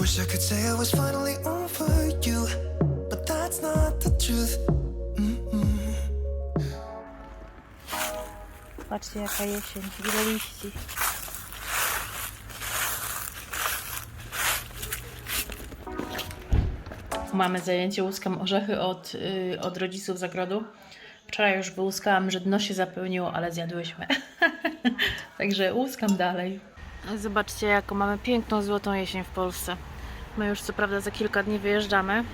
Wish I could say I was finally over you, but that's not the truth. Patrzcie jaka jesień, ile liści. Mamy zajęcie, łuskam orzechy od, y, od rodziców z zagrodu. Wczoraj już wyłuskałam, że dno się zapełniło, ale zjadłyśmy. Także łuskam dalej. Zobaczcie, jaką mamy piękną, złotą jesień w Polsce. My już co prawda za kilka dni wyjeżdżamy,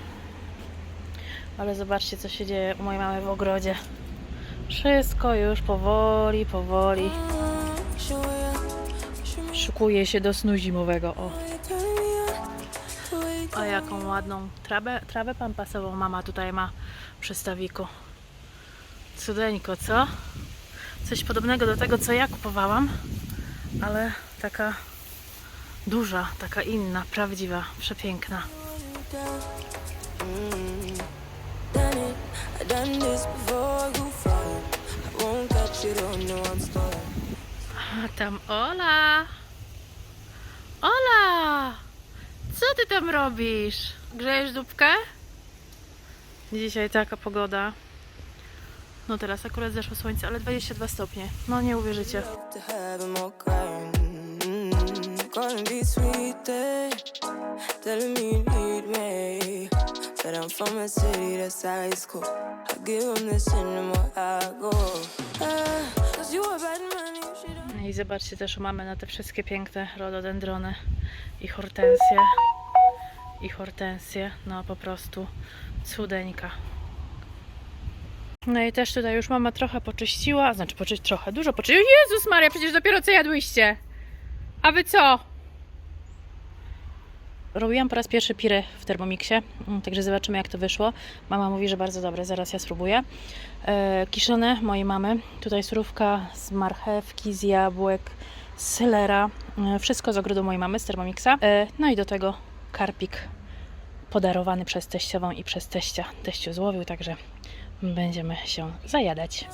ale zobaczcie, co się dzieje u mojej mamy w ogrodzie. Wszystko już powoli, powoli szykuje się do snu zimowego. O, o jaką ładną trawę, trawę pampasową mama tutaj ma przy stawiku. Cudeńko, co? Coś podobnego do tego, co ja kupowałam, ale taka duża, taka inna, prawdziwa, przepiękna. A tam Ola! Ola! Co ty tam robisz? Grzejesz dupkę? Dzisiaj taka pogoda. No teraz akurat zeszło słońce, ale 22 stopnie. No nie uwierzycie. Me you need me. I'm from a city that's. I give this I go. Ah, Cause you a bad man, No I zobaczcie też mamy na te wszystkie piękne rododendrony i hortensje. I hortensje, no po prostu cudeńka. No i też tutaj już mama trochę poczyściła, znaczy poczyść trochę, dużo poczyściła. Jezus Maria, przecież dopiero co jadłyście. A wy co? Robiłam po raz pierwszy pirę w Thermomixie, mm, także zobaczymy jak to wyszło. Mama mówi, że bardzo dobre, zaraz ja spróbuję. E, kiszone mojej mamy, tutaj surówka z marchewki, z jabłek, z selera, e, wszystko z ogrodu mojej mamy, z Thermomixa. E, no i do tego karpik podarowany przez teściową i przez teścia. Teściu złowił, także będziemy się zajadać.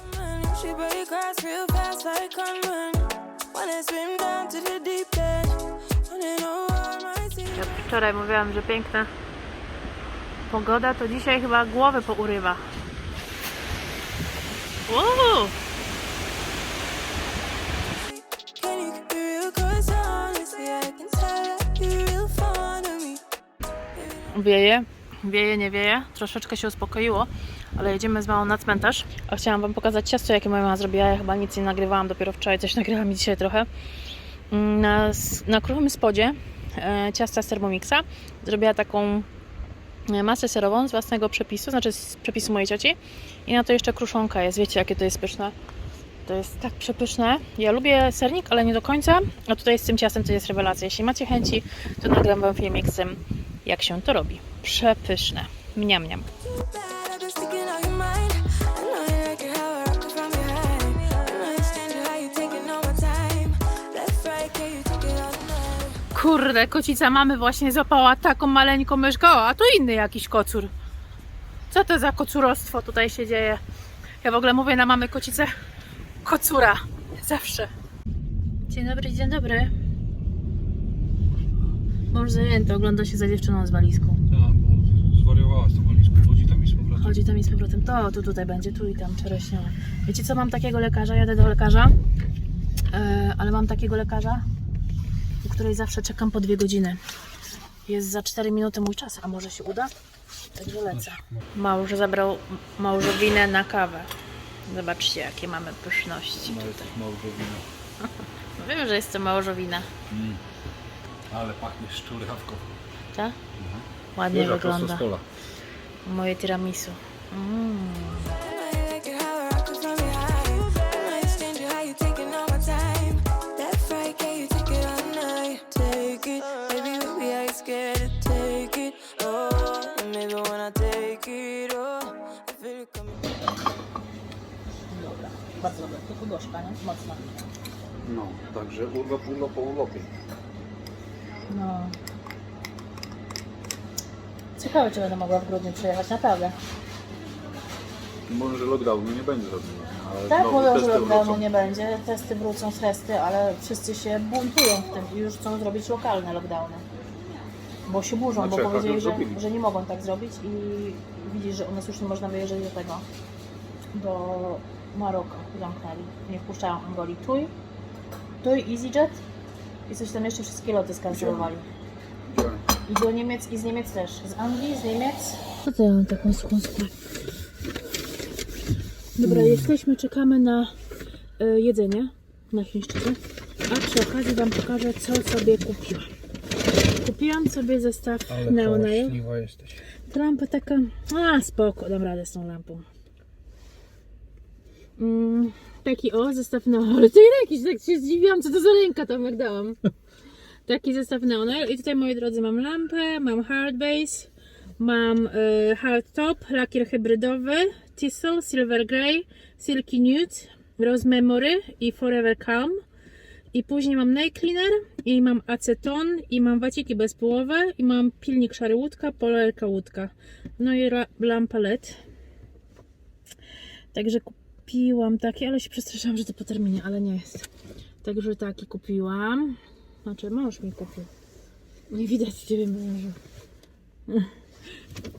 Jak wczoraj mówiłam, że piękna pogoda, to dzisiaj chyba głowy pourywa. Uuu! Wieje, wieje, nie wieje. Troszeczkę się uspokoiło, ale jedziemy z mamą na cmentarz. A chciałam Wam pokazać ciasto, jakie moja mama zrobiła. Ja chyba nic nie nagrywałam, dopiero wczoraj coś nagrałam i dzisiaj trochę. Mm, Na, na kruchym spodzie e, ciasta z Thermomixa zrobiła taką e, masę serową z własnego przepisu, znaczy z przepisu mojej cioci. I na to jeszcze kruszonka jest. Wiecie, jakie to jest pyszne? To jest tak przepyszne. Ja lubię sernik, ale nie do końca. A tutaj z tym ciastem to jest rewelacja. Jeśli macie chęci, to nagram Wam filmik z tym, jak się to robi. Przepyszne. Mniam, mniam. Kurde, kocica mamy właśnie złapała taką maleńką myszkę, O, a tu inny jakiś kocur. Co to za kocurostwo tutaj się dzieje? Ja w ogóle mówię na mamy kocicę kocura. Zawsze. Dzień dobry, dzień dobry. Mąż zajęty, ogląda się za dziewczyną z walizką. Tak, bo zwariowała z tą walizką, chodzi tam i z powrotem. Chodzi tam i z powrotem. To tu tutaj będzie, tu i tam czereśniała. Wiecie co, mam takiego lekarza, jadę do lekarza, e, ale mam takiego lekarza, u której zawsze czekam po dwie godziny. Jest za 4 minuty mój czas, a może się uda? Także lecę. Małż zabrał małżowinę na kawę. Zobaczcie, jakie mamy pyszności. No jest małżowina. No wiem, że jest to małżowina. Mm. Ale pachnie szczurawką. Tak? Ładnie Świeża, prosto wygląda. Moje tiramisu. Mm. Dobra. Tylko gorzka, nie? Mocna. No, także urlop, urlop po urlopie. No. Ciekawe, czy będę mogła w grudniu przyjechać, naprawdę. Może lockdownu nie będzie. Ale Tak, znowu mówią, że testy lockdownu wrócą. nie będzie, testy wrócą z testy, ale wszyscy się buntują w tym i już chcą zrobić lokalne lockdowny. Bo się burzą, Na bo Czechach powiedzieli, już że, zrobili. że nie mogą tak zrobić i widzisz, że u nas już nie można wyjeżdżać do tego, do Maroka. Zamknęli. Nie wpuszczają Angolii. Tuj, Tuj, EasyJet i coś tam jeszcze wszystkie loty skancelowali. I do Niemiec, i z Niemiec też. Z Anglii, z Niemiec. Co to ja mam taką suchą skórę? Dobra, jesteśmy, czekamy na y, jedzenie na Chińszczyźnie. A przy okazji Wam pokażę, co sobie kupiłam. Kupiłam sobie zestaw Ale Neo Nail. hałaśliwa jesteś. Ta lampa taka... A, spoko, dam radę z tą lampą. Mm, taki o, zestaw Neo. Ale to jakiś, tak się zdziwiłam, co to za ręka tam jak dałam. Taki zestaw Neo Nail. I tutaj, moi drodzy, mam lampę, mam hard base, mam y, hard top, lakier hybrydowy, Tissel, Silver Grey, Silky Nude, Rose Memory i Forever Calm. I później mam nail cleaner, i mam aceton, i mam waciki bezpyłowe, i mam pilnik szary łódka, polerka łódka. No i lampa LED. Także kupiłam takie, ale się przestraszyłam, że to po terminie, ale nie jest. Także taki kupiłam. Znaczy mąż mi kupił. Nie widać ciebie mężu.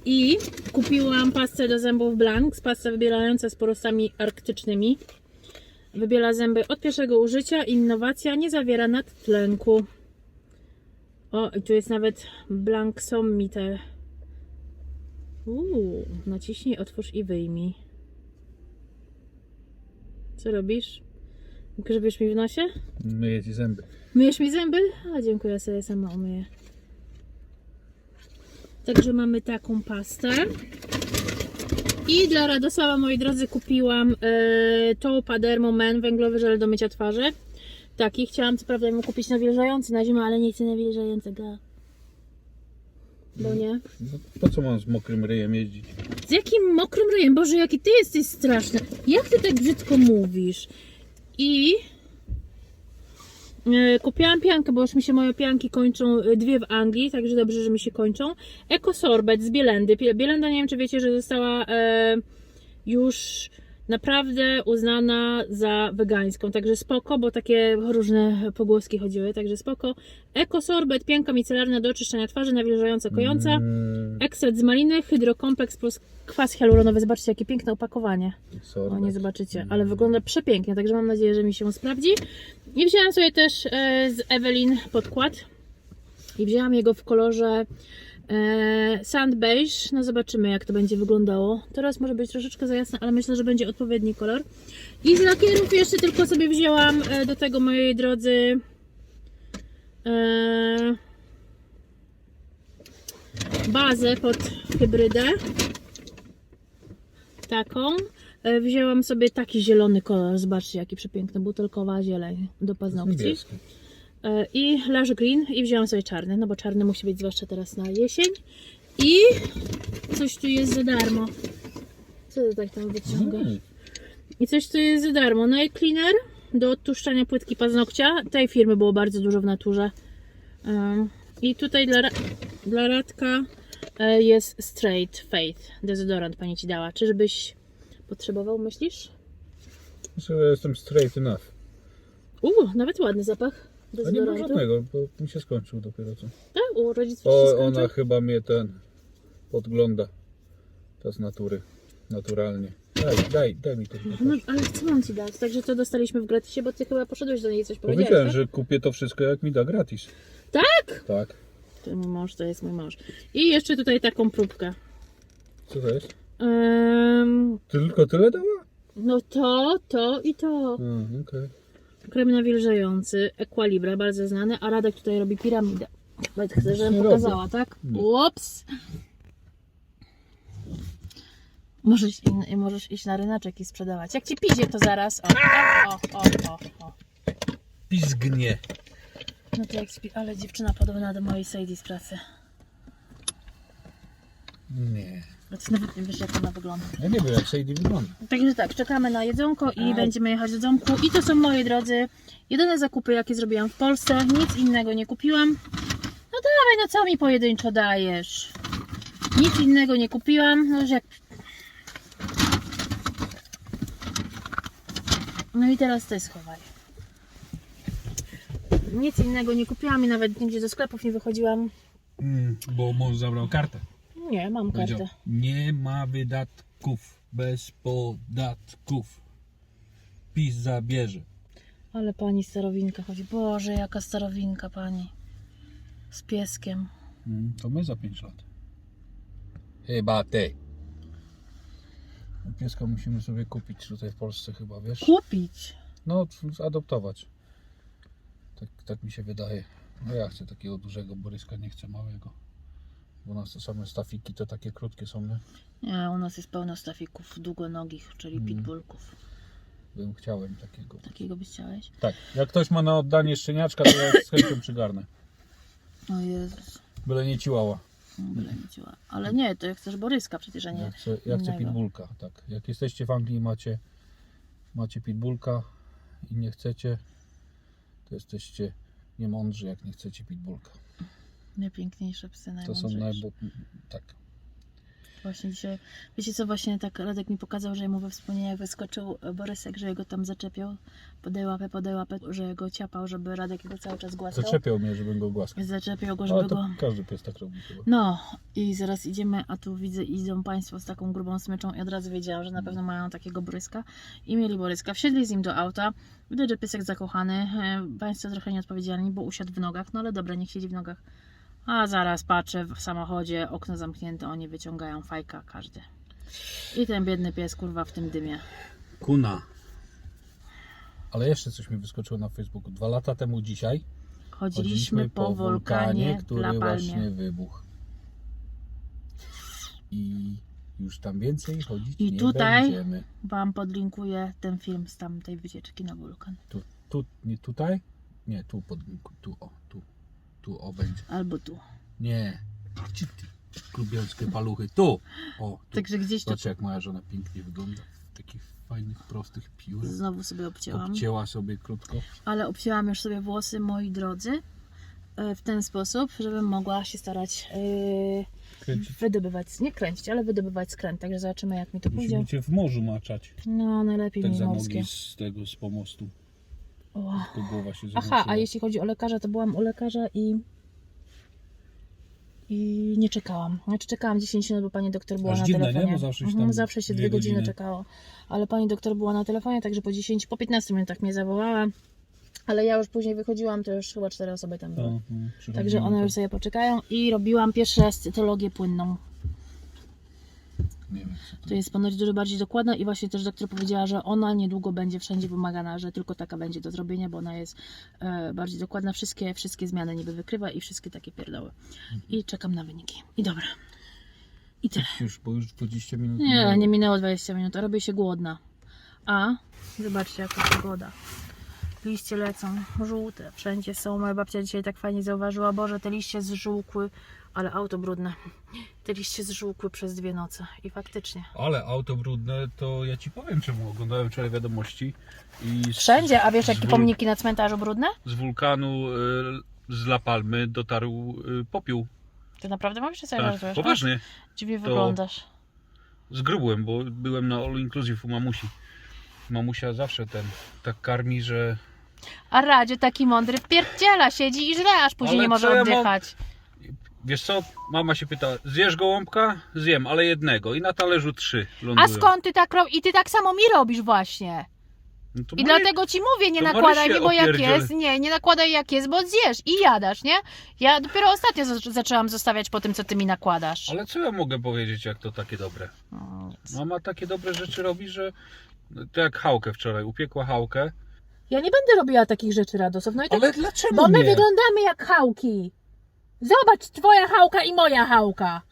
I kupiłam pastę do zębów Blanks, pasta wybierająca z porostami arktycznymi. Wybiela zęby od pierwszego użycia. Innowacja nie zawiera nadtlenku. O, i tu jest nawet Blanksometer. Uuu, naciśnij, otwórz i wyjmij. Co robisz? Grzebiesz mi w nosie? Myję ci zęby. Myjesz mi zęby? A dziękuję, sobie sama umyję. Także mamy taką pastę. I dla Radosława, moi drodzy, kupiłam e, tą Padermo Men, węglowy żel do mycia twarzy. Taki chciałam co prawda mu kupić nawilżający na zimę, ale nie chcę nawilżającego. Bo nie? No, po co mam z mokrym ryjem jeździć? Z jakim mokrym ryjem? Boże, jaki ty jesteś straszny. Jak ty tak brzydko mówisz? I e, kupiłam piankę, bo już mi się moje pianki kończą, e, dwie w Anglii, także dobrze, że mi się kończą. Eko sorbet z Bielendy. Bie- Bielenda, nie wiem czy wiecie, że została e, już naprawdę uznana za wegańską, także spoko, bo takie różne pogłoski chodziły, także spoko. Eko sorbet, pianka micelarna do oczyszczania twarzy, nawilżająca, kojąca. Mm, Ekstrakt z maliny, hydrokompleks plus kwas hialuronowy. Zobaczcie, jakie piękne opakowanie. sorbet. O, nie zobaczycie, ale wygląda przepięknie, także mam nadzieję, że mi się sprawdzi. I wzięłam sobie też e, z Evelyn podkład. I wzięłam jego w kolorze sand beige. No zobaczymy, jak to będzie wyglądało. Teraz może być troszeczkę za jasne, ale myślę, że będzie odpowiedni kolor. I z lakierów jeszcze tylko sobie wzięłam e, do tego, mojej drodzy, e, bazę pod hybrydę. Taką. E, Wzięłam sobie taki zielony kolor. Zobaczcie, jaki przepiękny. Butelkowa zieleń do paznokci. Niebieski. E, I Lush Green. I wzięłam sobie czarny, no bo czarny musi być zwłaszcza teraz na jesień. I coś tu jest za darmo. Co ty tak tam wyciągasz? Mm, I coś tu jest za darmo. Nail cleaner do odtłuszczania płytki paznokcia. Tej firmy było bardzo dużo w naturze. I tutaj dla, dla Radka e, jest Straight Faith. Dezodorant pani ci dała. Czyżbyś potrzebował, myślisz? Myślę, że jestem straight enough. Uuu, nawet ładny zapach A nie ma dezodorantu. żadnego, bo mi się skończył dopiero co. Tak, u rodziców się O, skończył? ona chyba mnie ten podgląda. To z natury. Naturalnie. Daj, daj, daj mi to. No, ale co mam ci dać? Także to dostaliśmy w gratisie, bo ty chyba poszedłeś do niej i coś powiedziałeś, Powiedziałem, tak? że kupię to wszystko jak mi da gratis. Tak? Tak. To mój mąż, to jest mój mąż. I jeszcze tutaj taką próbkę. Co to jest? Ym, Tylko tyle dała? no to, to i to. A, okej. Krem nawilżający, Equilibre, bardzo znany, a Radek tutaj robi piramidę. Nawet chcę, żebym pokazała, tak? Ups! Możesz, in, możesz iść na ryneczek i sprzedawać. Jak ci pizie, to zaraz. O, o, o, o, o. Pizgnie. No to jak śpi, ale dziewczyna podobna do mojej Sadie z pracy. Nie. No to nawet nie wiesz, jak ona wygląda. Ja nie wiem jak Sadie wygląda. Także tak, czekamy na jedzonko i będziemy jechać do domku. I to są moi drodzy jedyne zakupy, jakie zrobiłam w Polsce. Nic innego nie kupiłam. No dawaj, no co mi pojedynczo dajesz? Nic innego nie kupiłam. No, jak... no i teraz ty schowaj. Nic innego nie kupiłam i nawet nigdzie do sklepów nie wychodziłam. Mm, bo mąż zabrał kartę. Nie, mam Powiedział, kartę. nie ma wydatków bez podatków. PiS zabierze. Ale pani starowinka chodzi. Boże, jaka starowinka pani. Z pieskiem. Mm, to my za 5 lat. Chyba ty. Pieska musimy sobie kupić tutaj w Polsce chyba, wiesz? Kupić. No, adoptować. Tak, tak mi się wydaje. No ja chcę takiego dużego Boryska, nie chcę małego. Bo u nas te same stafiki to takie krótkie są, nie? Nie, u nas jest pełno stafików długonogich, czyli Mm. pitbullków. Bym chciałem takiego. Takiego byś chciałeś? Tak, jak ktoś ma na oddanie szczeniaczka, to ja z chęcią przygarnę. O Jezus. Byle nie ciłała. Byle mi ciła. Ale nie, to jak chcesz Boryska przecież, a nie Ja chcę, ja chcę pitbullka, tak. Jak jesteście w Anglii i macie, macie pitbullka i nie chcecie, to jesteście niemądrzy, jak nie chcecie pitbullka. Najpiękniejsze psy, To są najbo... Tak. Właśnie dzisiaj, wiecie co, właśnie tak Radek mi pokazał, że mu we wspomnieniach wyskoczył Borysek, że go tam zaczepiał, podaj łapę, podaj łapę, że go ciapał, żeby Radek go cały czas głaskał. Zaczepiał mnie, żebym go głaskał. Zaczepiał go, żeby Ale to go... każdy pies tak robi chyba. No i zaraz idziemy, a tu widzę, idą Państwo z taką grubą smyczą i od razu wiedziałam, że na pewno mają takiego Boryska. I mieli Boryska, wsiedli z nim do auta, widać, że piesek zakochany, e, Państwo trochę nieodpowiedzialni, bo usiadł w nogach, no ale dobra, niech siedzi w nogach. A zaraz patrzę w samochodzie, okno zamknięte, oni wyciągają fajka, każdy. I ten biedny pies, kurwa, w tym dymie. Kuna. Ale jeszcze coś mi wyskoczyło na Facebooku. Dwa lata temu dzisiaj Chodziliśmy po wulkanie który La właśnie wybuchł. I już tam więcej chodzić I nie tutaj- będziemy. Wam podlinkuję ten film z tamtej wycieczki na wulkan. Tu, tu, nie tutaj? Nie, tu pod, tu o, tu, tu o będzie. Albo tu. Nie, gdzie ty, klubianskie paluchy, tu, o, tu. Także gdzieś to Zobaczcie jak moja żona pięknie wygląda. W takich fajnych, prostych piłek. znowu sobie obcięłam. Obcięła sobie krótko. ale obcięłam już sobie włosy, moi drodzy, e, w ten sposób, żebym mogła się starać Kręcić. wydobywać, nie kręcić, ale wydobywać skręt, także zobaczymy jak mi to pójdzie. Musimy cię w morzu maczać. No, najlepiej Tak mi morskie. z tego, z pomostu. Tylko głowa się Aha, a jeśli chodzi o lekarza, to byłam u lekarza i i nie czekałam. Znaczy czekałam 10 minut, bo pani doktor była Aż na dziwne, nie? telefonie. Bo zawsze się Mhm, tam zawsze się dwie dwie godziny godziny. czekało. Ale pani doktor była na telefonie, także po 10, po 15 minutach mnie zawołała. Ale ja już później wychodziłam, to już chyba cztery osoby tam były. No, przychodzimy Także one to- już sobie poczekają i robiłam pierwszy raz cytologię płynną. To To jest ponoć dużo bardziej dokładna i właśnie też doktor powiedziała, że ona niedługo będzie wszędzie wymagana, że tylko taka będzie do zrobienia, bo ona jest e, bardziej dokładna. Wszystkie, wszystkie zmiany niby wykrywa i wszystkie takie pierdoły. I czekam na wyniki. I dobra. I tyle. Już, bo już 20 minut Nie, minęło. nie minęło 20 minut, a robię się głodna. A, zobaczcie jaka pogoda. Liście lecą, żółte, wszędzie są. Moja babcia dzisiaj tak fajnie zauważyła, Boże, te liście zżółkły, ale auto brudne. Te liście zżółkły przez dwie noce. I faktycznie. Ale auto brudne, to ja ci powiem czemu. Oglądałem wczoraj wiadomości i z, Wszędzie, a wiesz jakie pomniki na cmentarzu brudne? z wulkanu y, z La Palmy dotarł y, popiół. Ty naprawdę mówisz, czy sobie Tak, żartujesz? poważnie. Dziwnie To- wyglądasz. Zgrubłem, bo byłem na all inclusive u mamusi. Mamusia zawsze ten tak karmi, że A Radzie taki mądry pierdziela, siedzi i żre, aż później Ale nie może co ja mam- oddychać. Wiesz co, mama się pyta, zjesz gołąbka? Zjem, ale jednego i na talerzu trzy A lądują. skąd ty tak robisz? I ty tak samo mi robisz właśnie. No to I Maryś- dlatego ci mówię, nie to nakładaj Marysię mi, bo jak opierdziel. jest, nie, nie nakładaj jak jest, bo zjesz i jadasz, nie? Ja dopiero ostatnio za- zaczęłam zostawiać po tym, co ty mi nakładasz. Ale co ja mogę powiedzieć, jak to takie dobre? No, nic. Mama takie dobre rzeczy robi, że no, to jak chałkę wczoraj, upiekła chałkę. Ja nie będę robiła takich rzeczy, Radosław, no i tak, Ale dlaczego bo my nie? wyglądamy jak chałki. Zobacz, twoja chałka i moja chałka.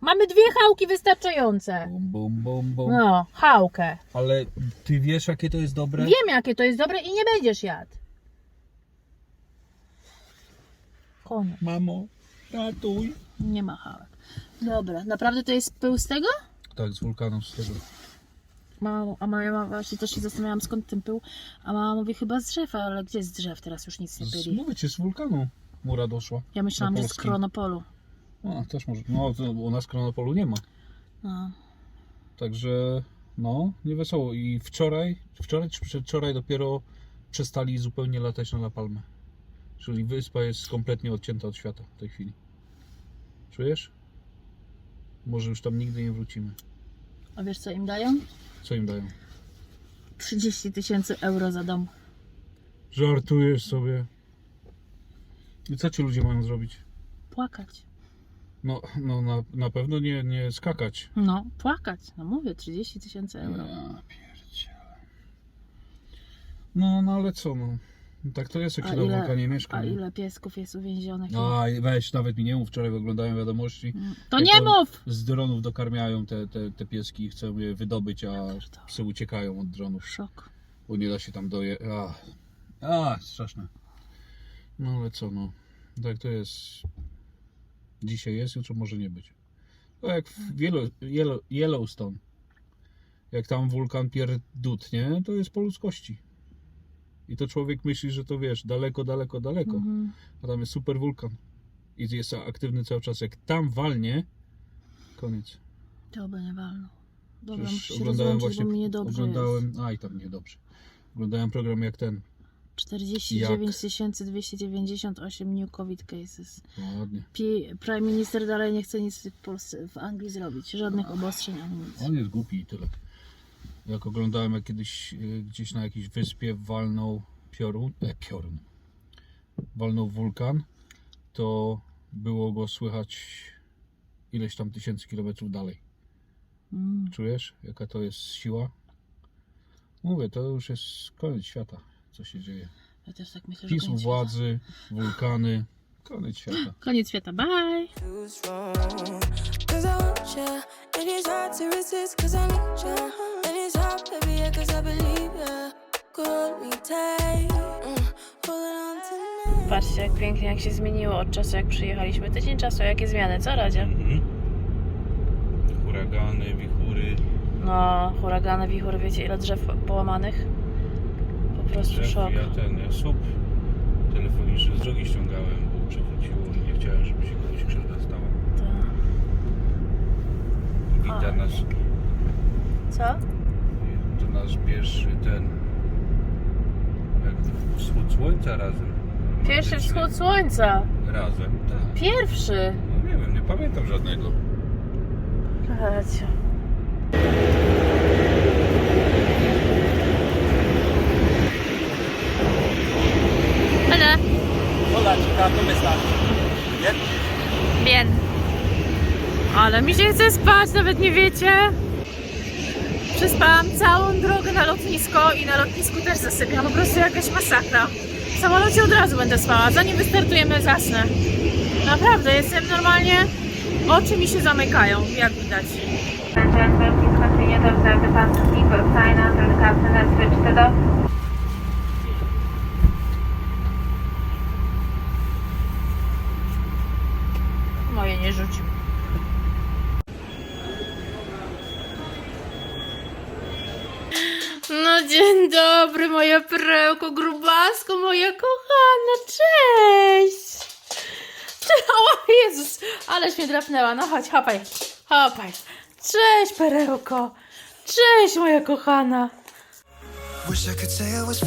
Mamy dwie chałki wystarczające. Bum, bum, bum, bum. No, chałkę. Ale ty wiesz, jakie to jest dobre? Wiem, jakie to jest dobre i nie będziesz jadł. Koniec. Mamo, ratuj. Nie ma chałek. Dobra, naprawdę to jest pył z tego? Tak, z wulkanu z tego. Mama, a moja mama właśnie też się zastanawiałam skąd ten pył, a mama mówi chyba z drzewa, ale gdzie z drzew teraz już nic nie Z, pyli. mówię ci, z wulkanu mura doszła. Ja myślałam, do że z Polski. Kronopolu. A, też może. No, to u nas Kronopolu nie ma. No. Także, no, nie wesoło. I wczoraj, wczoraj czy przedwczoraj dopiero przestali zupełnie latać na La Palmę. Czyli wyspa jest kompletnie odcięta od świata w tej chwili. Czujesz? Może już tam nigdy nie wrócimy. A wiesz co im dają? Co im dają? 30 tysięcy euro za dom. Żartujesz sobie. I co ci ludzie mają zrobić? Płakać. No, no na, na pewno nie, nie skakać. No, płakać. No mówię, 30 tysięcy euro. Ja pierdziele. No, no ale co no. Tak to jest, jak się na wulkanie mieszka. A nie? ile piesków jest uwięzionych? A weź, nawet mi nie mów, wczoraj oglądałem wiadomości. To jak nie on mów! Z dronów dokarmiają te, te, te pieski i chcą je wydobyć, a psy uciekają od dronów, Szok. bo nie da się tam doje... A, a straszne. No ale co no, tak to jest. Dzisiaj jest, jutro może nie być. To jak w Yellow, Yellow, Yellowstone. Jak tam wulkan pierdut, nie? To jest po ludzkości. I to człowiek myśli, że to wiesz, daleko, daleko, daleko. Mhm. A tam jest super wulkan. I jest aktywny cały czas. Jak tam walnie, koniec. To by nie walno. Dobra, Przecież muszę się oglądałem właśnie. bo mi niedobrze oglądałem. jest. A i tam niedobrze. Oglądałem program jak ten. 49 298 new COVID cases. No, ładnie. Prime Minister dalej nie chce nic w Polsce, w Anglii zrobić. Żadnych obostrzeń ani nic. On jest głupi i tyle. Jak oglądałem jak kiedyś y, gdzieś na jakiejś wyspie walnął piorun, e, piorun, walnął wulkan, to było go słychać ileś tam tysięcy kilometrów dalej. Mm. Czujesz, jaka to jest siła? Mówię, to już jest koniec świata, co się dzieje. Ja też tak myślę, że PiS u władzy, wulkany, koniec świata. Koniec świata, bye! Cause I want ya, and it's hard to resist cause I need ya. Cause I believe ya. Hold me tight, mm, on tonight. Patrzcie, jak pięknie, jak się zmieniło od czasu, jak przyjechaliśmy. Tydzień czasu, jakie zmiany, co Radzie? Huragany, wichury, No, huragany, wichury, wiecie ile drzew połamanych? Po prostu szok. ja ten ja słup telefoniczny z drogi ściągałem, bo przewróciło i nie chciałem, żeby się komuś krzywda stała. To- Wita A. nas, Co? Nasz pierwszy ten, jak wschód słońca razem. Pierwszy wschód słońca. Razem, tak. Pierwszy. No nie wiem, nie pamiętam żadnego. Radzie. Hola. Hola chica, ¿cómo estás? Bien. Bien. Ale mi się chce spać, nawet nie wiecie. Przespałam całą drogę na lotnisko i na lotnisku też zasypiam. Po prostu jakaś masakra. W samolocie od razu będę spała. Zanim wystartujemy, zasnę. Naprawdę, jestem normalnie... Oczy mi się zamykają, jak widać. Moje nie rzucił. No dzień dobry, moja perełko, grubasko, moja kochana, cześć! Cze- O Jezus, aleś mnie drapnęła, no chodź, hopaj, hopaj. Cześć, perełko, cześć, moja kochana. Wish I could say I was